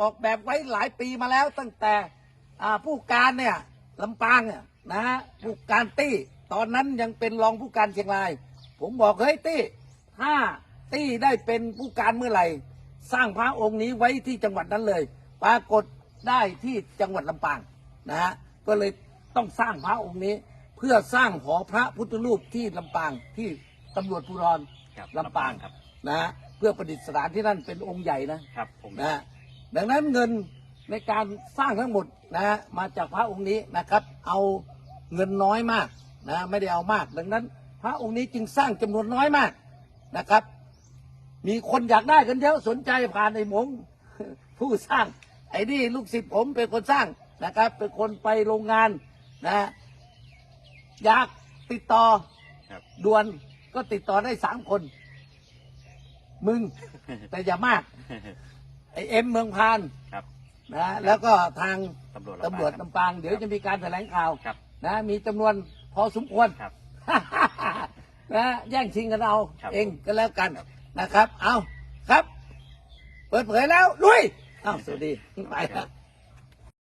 ออกแบบไว้หลายปีมาแล้วตั้งแต่อ่าผู้การเนี่ยลำปางเนี่ยนะฮะผู้การตี้ตอนนั้นยังเป็นรองผู้การเชียงราย ผมบอกเฮ้ยตี้ถ้าตี้ได้เป็นผู้การเมื่อไหร่ สร้างพระองค์นี้ไว้ที่จังหวัดนั้นเลย ปรากฏได้ที่จังหวัดลำปางนะฮะก็เลยต้องสร้างพระองค์นี้ เพื่อสร้างหอพระพุทธรูปที่ลำปางที่ตำรวจภูธรครับลำปางครับนะฮะ เพื่อประดิษฐานที่นั่นเป็นองค์ใหญ่นะครับผมนะฮะดังนั้นเงินในการสร้างทั้งหมดนะฮะมาจากพระองค์นี้นะครับ เอาเงินน้อยมากนะไม่ได้เอามาก ดังนั้น พระองค์นี้จึงสร้างจำนวนน้อยมากนะครับ มีคนอยากได้กันเยอะสนใจผ่านไอ้หมงผู้สร้าง ไอ้นี่ลูกศิษย์ผมเป็นคนสร้างนะครับ เป็นคนไปโรงงานนะฮะอยากติดต่อครับด่วนก็ติดต่อได้สามคน มึง แต่อย่ามากไอเอ็มเมืองพานครับนะแล้วก็ทางตำรวจตำรวจลำปางลำปาง เดี๋ยวจะมีการแถลงข่าวครับ นะมีจำนวนพอสมควรครับนะแย่งชิงกันเอาครับเองก็แล้วกันนะครับ เอาครับ เปิดเผยแล้วลุยอ้าวสวัสดีไปแล้ว